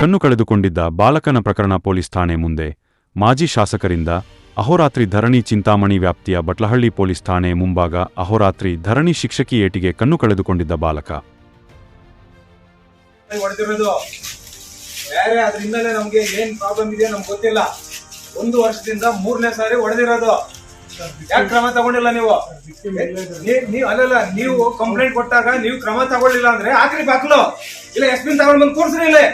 ಕಣ್ಣು ಕಳೆದುಕೊಂಡಿದ್ದ ಬಾಲಕನ ಪ್ರಕರಣ ಪೊಲೀಸ್ ಠಾಣೆ ಮುಂದೆ ಮಾಜಿ ಶಾಸಕರಿಂದ ಅಹೋರಾತ್ರಿ ಧರಣಿ ಚಿಂತಾಮಣಿ ವ್ಯಾಪ್ತಿಯ ಬಟ್ಲಹಳ್ಳಿ ಪೊಲೀಸ್ ಠಾಣೆ ಮುಂಭಾಗ ಅಹೋರಾತ್ರಿ ಧರಣಿ ಶಿಕ್ಷಕಿ ಏಟಿಗೆ ಕಣ್ಣು ಕಳೆದುಕೊಂಡಿದ್ದ ಬಾಲಕ. ಗೊತ್ತಿಲ್ಲ. ಒಂದು ವರ್ಷದಿಂದ ಮೂರನೇ ಸಾರಿ ಹೊಡೆದಿರೋದು. ಯಾಕೆ ಕ್ರಮ ತಗೊಂಡಿಲ್ಲ ನೀವು? ನೀವು ಅಲ್ಲಲ್ಲ, ನೀವು ಕಂಪ್ಲೇಂಟ್ ಕೊಟ್ಟಾಗ ನೀವು ಕ್ರಮ ತಗೊಳ್ಳಿಲ್ಲ ಅಂದ್ರೆ ಆಕ್ರಿ ಬಾಕ್ಲು. ಇಲ್ಲ, ಎಸ್ ಪಿ ತಗೊಂಡ್ ಬಂದು ಕೂರ್ಸ್ರಿ ಇಲ್ಲಿ.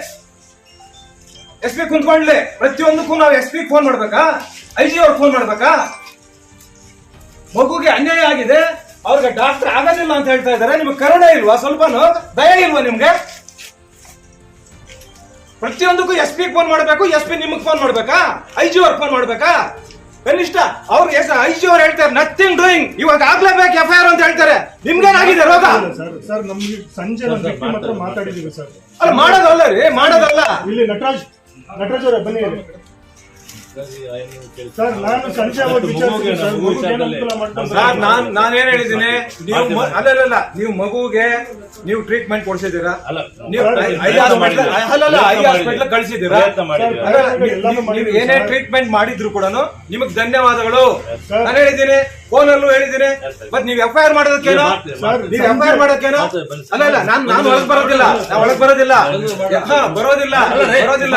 ಎಸ್ ಪಿ ಕುಂತ್ಕೊಂಡ್ಲೆ ಪ್ರತಿಯೊಂದಕ್ಕೂ ನಾವು ಎಸ್ ಪಿ ಫೋನ್ ಮಾಡ್ಬೇಕಾ? ಐ ಜಿ ಅವ್ರಿಗೆ ಫೋನ್ ಮಾಡ್ಬೇಕಾ? ಮಗುಗೆ ಅನ್ಯಾಯ ಆಗಿದೆ ಅವ್ರಿಗೆ ಡಾಕ್ಟರ್ ಆಗೋದಿಲ್ಲ ಅಂತ ಹೇಳ್ತಾ ಇದ್ದಾರೆ. ನಿಮ್ಗೆ ಕರುಣೆ ಇಲ್ವಾ? ಸ್ವಲ್ಪನು ದಯ ಇಲ್ವಾ ನಿಮ್ಗೆ? ಪ್ರತಿಯೊಂದಕ್ಕೂ ಎಸ್ ಪಿ ಫೋನ್ ಮಾಡಬೇಕು ಎಸ್ ಪಿ ನಿಮಗೆ ಫೋನ್ ಮಾಡ್ಬೇಕಾ? ಐ ಜಿ ಅವ್ರಿಗೆ ಫೋನ್ ಮಾಡ್ಬೇಕಾ? ಕನಿಷ್ಠ ಅವ್ರು ಎಸ್ ಐ ಜಿ ಅವ್ರು ಹೇಳ್ತಾರೆ ನಥಿಂಗ್ ಡೂಯಿಂಗ್ ಇವಾಗ ಆಗ್ಲೇಬೇಕು ಎಫ್ ಐ ಆರ್ ಅಂತ ಹೇಳ್ತಾರೆ. ನಿಮ್ಗೇನಾಗಿದೆ ರೋಗ? ಸರ್ ಸರ್ ನಮ್ಗೆ ಸಂಜೆ ಮಾತಾಡಿದೀವಿ ಸರ್. ಅಲ್ಲ ಮಾಡೋದಲ್ಲ ರೀ ಮಾಡೋದಲ್ಲ. ಇಲ್ಲಿ ನಟರಾಜ್ ನಟರಾಜ್ ಅವರೇ ಬನ್ನಿ ಇಲ್ಲಿ. ಸರ್ ನಾನು ಸಂಜೆ ಸರ್ ನಾನ್ ನಾನೇನ್ ಹೇಳಿದ್ದೀನಿ? ನೀವು ಮ- ಅಲ್ಲ ಅಲ್ಲ, ಅಲ್ಲ. ನೀವು ಮಗುಗೆ ನೀವು ಟ್ರೀಟ್ಮೆಂಟ್ ಕೊಡ್ಸಿದ್ದೀರಾ? ನೀವು ಐ- ಹಾಸ್ಪಿಟ್ಲ್ ಅಲ್ಲಲ್ಲ ಐ ಹಾಸ್ಪಿಟ್ಲ್ ಕಳಿಸಿದ್ದೀರಾ? ಅಲ್ಲ, ನೀವು- ನೀವು- ನೀವು ಏನೇ ಟ್ರೀಟ್ಮೆಂಟ್ ಮಾಡಿದ್ರು ಕೂಡ ನಿಮಗ್ ಧನ್ಯವಾದಗಳು. ಸರ್. ನಾನು ಹೇಳಿದ್ದೀನಿ ಫೋನ್ ಅಲ್ಲೂ ಹೇಳಿದ್ದೀನಿ. ಮತ್ ನೀವು ಎಫ್ ಐ ಆರ್ ಮಾಡೋದಕ್ಕೇನೋ? ಸರ್, ನೀವು ಎಫ್ ಐ ಆರ್ ಮಾಡೋದಕ್ಕೇನೋ? ಅಲ್ಲ ಇಲ್ಲ ನಾನ್ ನಾನು ಒಳಗ್ ಬರೋದಿಲ್ಲ. ನಾನು ಒಳಗ್ ಬರೋದಿಲ್ಲ. ಹಾ, ಬರೋದಿಲ್ಲ. ಬರೋದಿಲ್ಲ.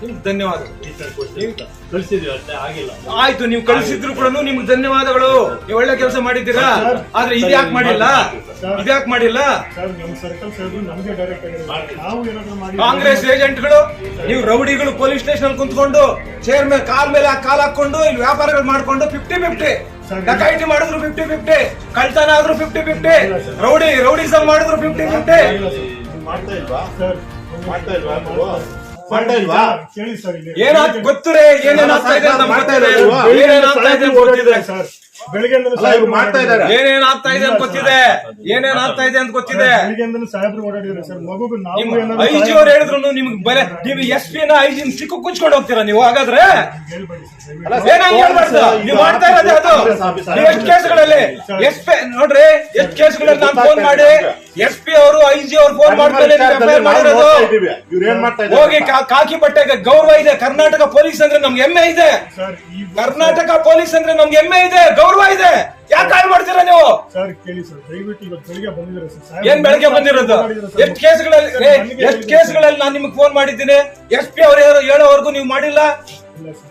ನಿಮ್ಗೆ ಧನ್ಯವಾದಗಳು. ಕಳಿಸಿದ್ವಿ ಅಷ್ಟೇ ಆಗಿಲ್ಲ. ಆಯ್ತು ನೀವು ಕಳಿಸಿದ್ರು ಕೂಡ ನಿಮ್ಗೆ ಧನ್ಯವಾದಗಳು. ನೀವು ಒಳ್ಳೆ ಕೆಲಸ ಮಾಡಿದ್ದೀರಾ? ಆದ್ರೆ ಇದ್ಯಾಕ್ ಮಾಡಿಲ್ಲ? ಇದ್ಯಾಕ್ ಮಾಡಿಲ್ಲ? ಕಾಂಗ್ರೆಸ್ ಏಜೆಂಟ್ಗಳು ನೀವು ರೌಡಿಗಳು ಪೊಲೀಸ್ ಸ್ಟೇಷನ್ ಅಲ್ಲಿ ಕುಂತ್ಕೊಂಡು ಚೇರ್ ಮೇಲೆ ಕಾಲ್ ಮೇಲೆ ಕಾಲ್ ಹಾಕೊಂಡು ಇಲ್ಲಿ ವ್ಯಾಪಾರಗಳು ಮಾಡ್ಕೊಂಡು ಫಿಫ್ಟಿ ಫಿಫ್ಟಿ ಡಕಾಯಿಟಿ ಮಾಡಿದ್ರು ಫಿಫ್ಟಿ ಫಿಫ್ಟಿ ಕಳ್ತನ ಆದ್ರೂ ಫಿಫ್ಟಿ ಫಿಫ್ಟಿ ರೌಡಿ ರೌಡಿಸಮ್ ಮಾಡಿದ್ರು ಫಿಫ್ಟಿ ಫಿಫ್ಟಿ ಮಾಡ್ತಾ ಇಲ್ವಾ? ಸರ್. ಮಾಡ್ತಾ ಇಲ್ವಾ? ಮಾಡ್ತಾ ಕೇಳಿ ಸರ್ ಏನಾಗ್ ಗೊತ್ತಿದೆ ಏನೇನ್ ಆಗ್ತಾ ಇದೆ ಅಂತ ಮಾಡ್ತಾ ಗೊತ್ತಿದೆ ಇಲ್ವಾ? ಏನೇನ್ ಆಗ್ತಾ ಇದೆ ಅಂತ ಗೊತ್ತಿದೆ. ಸರ್ ಬೆಳಿಗ್ಗೆಯಿಂದಲೂ ಮಾಡ್ತಾ ಇದ್ದಾರೆ. ಏನೇನ್ ಆಗ್ತಾ ಇದೆ ಅಂತ ಗೊತ್ತಿದೆ. ಏನೇನ್ ಆಗ್ತಾ ಇದೆ ಅಂತ ಗೊತ್ತಿದೆ. ಬೆಳಿಗ್ಗೆಯಿಂದಲೂ ಸಾಹೇಬ್ರು ಓಡಾಡಿದ್ದಾರೆ ಸರ್. ಮಗುಗೂ ನಾವು ನಿಮ್ ಏನಾದ್ರು ಐ ಜಿ ಅವ್ರು ಹೇಳಿದ್ರು ನಿಮ್ಗೆ ಬಲೆ ನೀವು ಎಸ್ ಪಿ ನ ಐಜಿ ಸಿಕ್ಕು ಕುಚ್ಕೊಂಡು ಹೋಗ್ತೀರಾ ನೀವು? ಹಾಗಾದ್ರೆ? ಹೇಳ್ಬೇಡಿ ಅಲ್ಲ, ಏನಾಗಿ ಹೇಳ್ಬಾರ್ದು? ನೀವು ಮಾಡ್ತಾ ಇರೋದು ಅದು. ನೀವು ಎಷ್ಟು ಕೇಸ್ಗಳಲ್ಲಿ ಎಸ್ ಪಿ ನೋಡ್ರಿ ಎಷ್ಟು ಕೇಸ್ಗಳಲ್ಲಿ ನಾನು ಫೋನ್ ಮಾಡಿ ಎಸ್ ಪಿ ಅವರು ಐ ಜಿ ಅವ್ರು ಫೋನ್ ಮಾಡ್ತಾರೆ ಹೋಗಿ ಕಾಕಿ ಬಟ್ಟೆಗೆ ಗೌರವ ಇದೆ ಕರ್ನಾಟಕ ಪೊಲೀಸ್ ಅಂದ್ರೆ ನಮ್ಗೆ ಹೆಮ್ಮೆ ಇದೆ. ಸರ್ ಕರ್ನಾಟಕ ಪೊಲೀಸ್ ಅಂದ್ರೆ ನಮ್ಗೆ ಹೆಮ್ಮೆ ಇದೆ ಗೌರವ ಇದೆ. ಯಾಕೆ ಹಾಳು ಮಾಡ್ತೀರಾ ನೀವು? ಸರ್ ಕೇಳಿ ಸರ್ ದಯವಿಟ್ಟು ಇವತ್ತು ಬೆಳಿಗ್ಗೆ ಬಂದಿದ್ದಾರೆ ಸರ್? ಸಾಹೇಬ್ರು ಏನ್ ಬೆಳಗ್ಗೆ ಬಂದಿರೋದು. ಎಷ್ಟು ಕೇಸ್ಗಳಲ್ಲಿ ಎಷ್ಟು ಕೇಸ್ಗಳಲ್ಲಿ ನಾನು ನಿಮ್ಗೆ ಫೋನ್ ಮಾಡಿದ್ದೀನಿ? ಎಸ್ ಪಿ ಅವ್ರು ಹೇಳೋವರೆಗೂ ನೀವು ಮಾಡಿಲ್ಲ? ಇಲ್ಲ ಸರ್.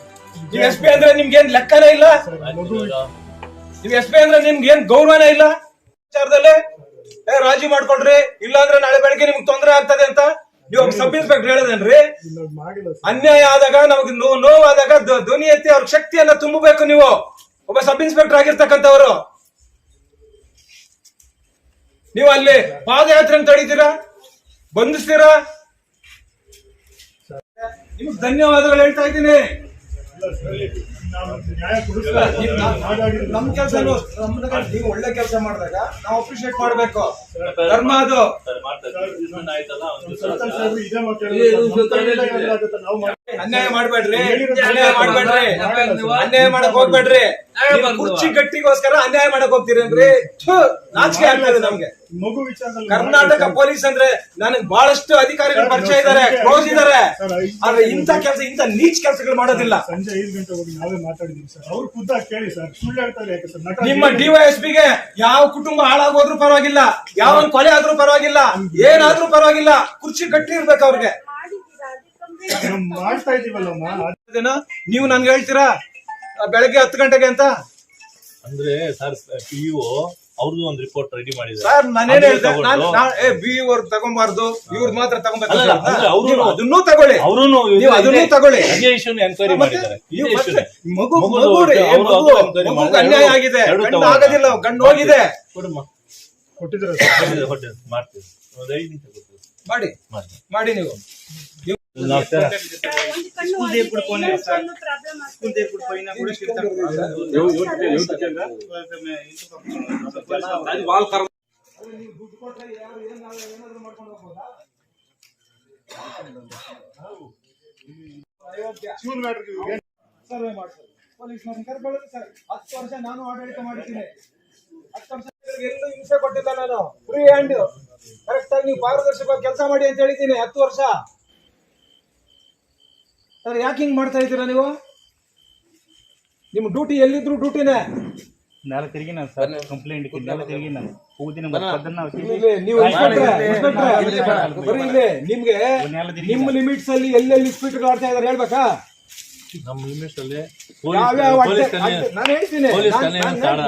ನೀವು ಎಸ್ ಪಿ ಅಂದ್ರೆ ನಿಮ್ಗೆ ಏನ್ ಲೆಕ್ಕನೇ ಇಲ್ಲ. ನೀವು ಎಸ್ ಪಿ ಅಂದ್ರೆ ನಿಮ್ಗೆ ಏನ್ ಗೌರವನೇ ಇಲ್ಲ? ವಿಚಾರದಲ್ಲಿ? ಏ ರಾಜಿ ಮಾಡ್ಕೊಳ್ರಿ ಇಲ್ಲಾಂದ್ರೆ ನಾಳೆ ಬೆಳಗ್ಗೆ ನಿಮ್ಗೆ ತೊಂದರೆ ಆಗ್ತದೆ ಅಂತ ನೀವು ಸಬ್ ಇನ್ಸ್ಪೆಕ್ಟರ್ ಹೇಳದನ್ರಿ? ಅನ್ಯಾಯ ಆದಾಗ ನಮಗ್ ನೋವಾದಾಗ ಧ್ವ- ಧ್ವನಿ ಎತ್ತಿ ಅವ್ರ ಶಕ್ತಿಯನ್ನ ತುಂಬಬೇಕು ನೀವು. ಒಬ್ಬ ಸಬ್ ಇನ್ಸ್ಪೆಕ್ಟರ್ ಆಗಿರ್ತಕ್ಕಂಥವ್ರು. ನೀವು ಅಲ್ಲಿ ಪಾದಯಾತ್ರೆ ತಡೀತೀರಾ? ಬಂಧಿಸ್ತೀರಾ? ನಿಮ್ಗೆ ಧನ್ಯವಾದಗಳು ಹೇಳ್ತಾ ಇದ್ದೀನಿ. ನಮ್ ಕೆಲಸ ನೀವು ಒಳ್ಳೆ ಕೆಲಸ ಮಾಡಿದಾಗ ನಾವು ಅಪ್ರಿಶಿಯೇಟ್ ಮಾಡ್ಬೇಕು. ಧರ್ಮ ಅದು. ಅನ್ಯಾಯ ಮಾಡ್ಬೇಡ್ರಿ. ಅನ್ಯಾಯ ಮಾಡ್ಬೇಡ್ರಿ. ಅನ್ಯಾಯ ಮಾಡಕ್ ಹೋಗ್ಬೇಡ್ರಿ. ಕುರ್ಚಿ ಗಟ್ಟಿಗೋಸ್ಕರ ಅನ್ಯಾಯ ಮಾಡಕ್ ಹೋಗ್ತೀರಿ ಅಂದ್ರೆ ನಾಚಿಕೆ ಆಗ್ತದೆ ನಮ್ಗೆ. ಮಗು ವಿಚಾರದಲ್ಲಿ ಕರ್ನಾಟಕ ಪೊಲೀಸ್ ಅಂದ್ರೆ ನನಗೆ ಬಹಳಷ್ಟು ಅಧಿಕಾರಿಗಳು ಪರಿಚಯ ಇದಾರೆ ಕ್ಲೋಸ್ ಇದಾರೆ. ಆದ್ರೆ ಇಂಥ ಕೆಲಸ ಇಂಥ ನೀಚ್ ಕೆಲಸಗಳು ಮಾಡೋದಿಲ್ಲ. ಸಂಜೆ ಐದು ಗಂಟೆ ಹೋಗಿ ನಾವೇ ಮಾತಾಡಿದೀವಿ ಸರ್. ಅವ್ರು ಖುದ್ದ ಕೇಳಿ ಸರ್ ಸುಳ್ಳು ಹೇಳ್ತಾರೆ ಯಾಕೆ ಸರ್? ನಟ ನಿಮ್ಮ ಡಿವೈಎಸ್ಪಿಗೆ ಯಾವ ಕುಟುಂಬ ಹಾಳಾಗೋದ್ರೂ ಪರವಾಗಿಲ್ಲ ಯಾವ ಒಂದ್ ಕೊಲೆ ಆದ್ರೂ ಪರವಾಗಿಲ್ಲ ಏನಾದ್ರೂ ಪರವಾಗಿಲ್ಲ ಕುರ್ಚಿ ಗಟ್ಟಿ ಇರ್ಬೇಕು ಅವ್ರಿಗೆ. ನಾವು ಮಾಡ್ತಾ ಇದೀವಲ್ಲಮ್ಮ ನೀವು ನನ್ಗೆ ಹೇಳ್ತೀರಾ ಬೆಳಗ್ಗೆ ಹತ್ತು ಗಂಟೆಗೆ ಅಂತ? ಅಂದ್ರೆ ಸರ್ ಪಿ ಯು ಅವ್ರದ್ದು ಒಂದು ರಿಪೋರ್ಟ್ ರೆಡಿ ಮಾಡಿದ್ದಾರೆ. ಸರ್ ನಾನೇನ್ ಹೇಳ್ದೆ? ನಾನ್ ಏ ಬಿ ಅವ್ರು ತಗೊಂಬಾರ್ದು. ಇವ್ರದ್ ಮಾತ್ರ ತಗೊಂಬೇಕು ಅಲ್ಲ, ಅಂದ್ರೆ ಅವ್ರು- ನೀವು ಅದನ್ನೂ ತಗೊಳ್ಳಿ. ಅವ್ರುನು ನೀವು ಅದನ್ನೂ ತಗೊಳ್ಳಿ. ಎನ್ಕ್ವೈರಿ ಮತ್ತೆ ಮಾಡಿದ್ದಾರೆ. ನೀವು ಇದೇ ಮತ್ತೆ issue ನ. ಮಗು ಮಗುದು ಮಗು ರೀ, ಅವ್ರು ಮಗು ಅದು enquiry ಮಗುಗೆ ಮಾಡಿದ್ದಾರೆ. ಅನ್ಯಾಯ ಆಗಿದೆ. ಎರಡು ಗಂಡು ತಗೊಂಡು. ಆಗೋದಿಲ್ಲ ಗಂಡು ಹೋಗಿದೆ. ಕೊಡಮ್ಮ. ಕೊಟ್ಟಿದ್ದಾರೆ ಸರ್? ಕೊಟ್ಟಿದೆ, ಕೊಟ್ಟಿದೆ. ಮಾಡ್ತೀವಿ. ಒಂದು ಐದು ನಿಮಿಷ ಕೊಡ್ತೀವಿ. ಮಾಡಿ. ಮಾಡಿ. ಮಾಡಿ ನೀವು. ಸರ್ವೆ ಮಾಡ್ತಾರೆ ಪೊಲೀಸ್ನವ್ರನ್ನ ಕರ್ಕೊಳ್ಳೋದು ಸರ್. ಹತ್ತು ವರ್ಷ ನಾನು ಆಡಳಿತ ಮಾಡಿದ್ದೀನಿ. ಹತ್ತು ವರ್ಷ ಎಲ್ಲೂ ಹಿಂಸೆ ಕೊಟ್ಟಿಲ್ಲ ನಾನು. ಫ್ರೀ ಹ್ಯಾಂಡ್ ಕರೆಕ್ಟ್ ಆಗಿ ನೀವು ಪಾರದರ್ಶಕವಾಗಿ ಕೆಲಸ ಮಾಡಿ ಅಂತ ಹೇಳಿದ್ದೀನಿ ಹತ್ತು ವರ್ಷ. ಸರ್ ಯಾಕೆ ಹಿಂಗೆ ಮಾಡ್ತಾ ಇದ್ದೀರಾ ನೀವು? ನಿಮ್ಮ ಡ್ಯೂಟಿ ಎಲ್ಲಿದ್ರು ಡ್ಯೂಟಿನೇ ನಾಳೆ ತಿರುಗಿ ನಾನು ಸರ್ ಕಂಪ್ಲೇಂಟ್ ನಾಲ್ಕು ತಿರುಗಿ ನಾನು. ಊದಿನ ನೀವು ಬರೀ ಇಲ್ಲಿ ನಿಮ್ಗೆ ನಿಮ್ಮ ಲಿಮಿಟ್ಸ್ ಅಲ್ಲಿ ಎಲ್ಲೆಲ್ಲಿ ಸ್ಪೀಡ್ ಆಡ್ತಾ ಇದಾರೆ ಹೇಳ್ಬೇಕಾ? ನಮ್ಮ ಲಿಮಿಟ್ಸ್ ಅಲ್ಲಿ ನಾನು ಹೇಳ್ತೀನಿ.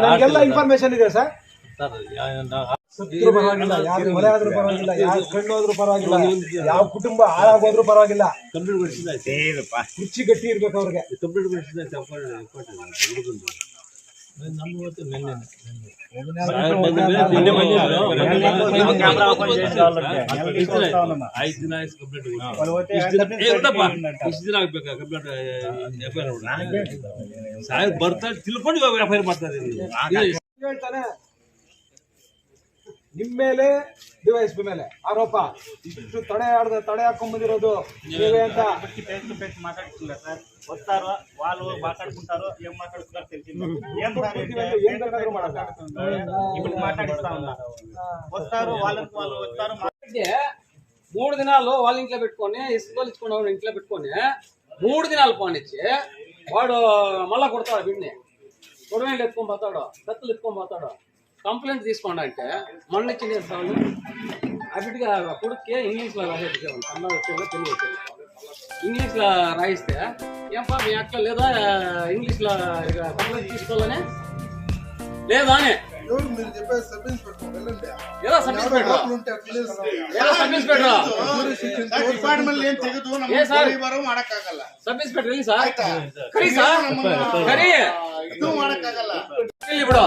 ನನಗೆಲ್ಲ ಇನ್ಫಾರ್ಮೇಶನ್ ಇದೆ ಸರ್ ಸರ್, ಯಾ- ನಾ- ಸತ್ರು ಪರವಾಗಿಲ್ಲ ಯಾರು ಕೊಲೆ ಆದ್ರೂ ಪರವಾಗಿಲ್ಲ ಯಾರು ಕಣ್ಣೋದ್ರೂ ಪರವಾಗಿಲ್ಲ ಯಾವ ಕುಟುಂಬ ಹಾಳಾಗೋದ್ರೂ ಪರವಾಗಿಲ್ಲ. ಕಂಪ್ಲೀಟ್ ಬಿಡಿಸಿದಾಯ್ತು ಕುರ್ಚಿ ಗಟ್ಟಿ ಇರ್ಬೇಕು ಅವ್ರಿಗೆ. ಹುಡುಗಂದು. ಐದು ದಿನ ಆಯ್ತು ಕಂಪ್ಲೀಟ್ ಇಷ್ಟು ದಿನ ಆಗ್ಬೇಕಾ ಕಂಪ್ಲೀಟ್ ಎಫ್ ಐ ಆರ್ ಸಾಹೇಬ್ ಬರ್ತಾರೆ ತಿಳ್ಕೊಂಡು ಎಫ್ ಐ ಆರ್ ಮಾಡ್ತಾರೆ ಹೇಳ್ತಾನೆ ನಿಮ್ ಮೇಲೆ ಡಿವೈಸ್ ಮೇಲೆ ಆರೋಪ ಇಷ್ಟು ತಡೆ ಆಡ್ದ ತಡೆ ಹಾಕೊಂಡ್ ಬಂದಿರೋದು ನೀವೇ ಅಂತ ఫేస్ టు ఫేస్ మాట్లాడుతున్నారు సార్ వస్తారు వాళ్ళు మాట్లాడుకుంటారు ఏం మాట్లాడుకుంటారు తెలిసింది ఏం సార్ అంటే ಏನ್ ಬೇಕಾದ್ರೂ ಮಾಡಲ್ಲ ఇప్పుడు మాట్లాడిస్తా ఉన్నారు వస్తారు వాళ్ళకి వాళ్ళు వస్తారు అంటే మూడు దినాలు వాళ్ళ ఇంట్లో పెట్టుకొని ఇసుకలు ఇచ్చుకున్న వాడు ఇంట్లో పెట్టుకొని మూడు దినాలు పోనిచ్చి వాడు మళ్ళా కొడతాడు బిడ్ని గొడవలు ఎత్తుకొని పోతాడు కత్తులు ఎత్తుకొని పోతాడు కంప్లైంట్ తీసుకోండి అంటే మొన్న ఇచ్చిన వాళ్ళు అప్పటిగా కొడుకే ఇంగ్లీష్లో రాసేసేవాళ్ళు కన్నా వచ్చేవాళ్ళు తెలుగు వచ్చేవాళ్ళు ఇంగ్లీష్లో రాయిస్తే ఏం పాప ఎక్కడ లేదా ఇంగ్లీష్లో కంప్లైంట్ తీసుకోవాలనే? లేదా అని? ఏదో సబ్ ఇన్స్పెక్టర్ ఏ సార్? సబ్ ఇన్స్పెక్టర్ వెళ్ళి సార్ ఇప్పుడు.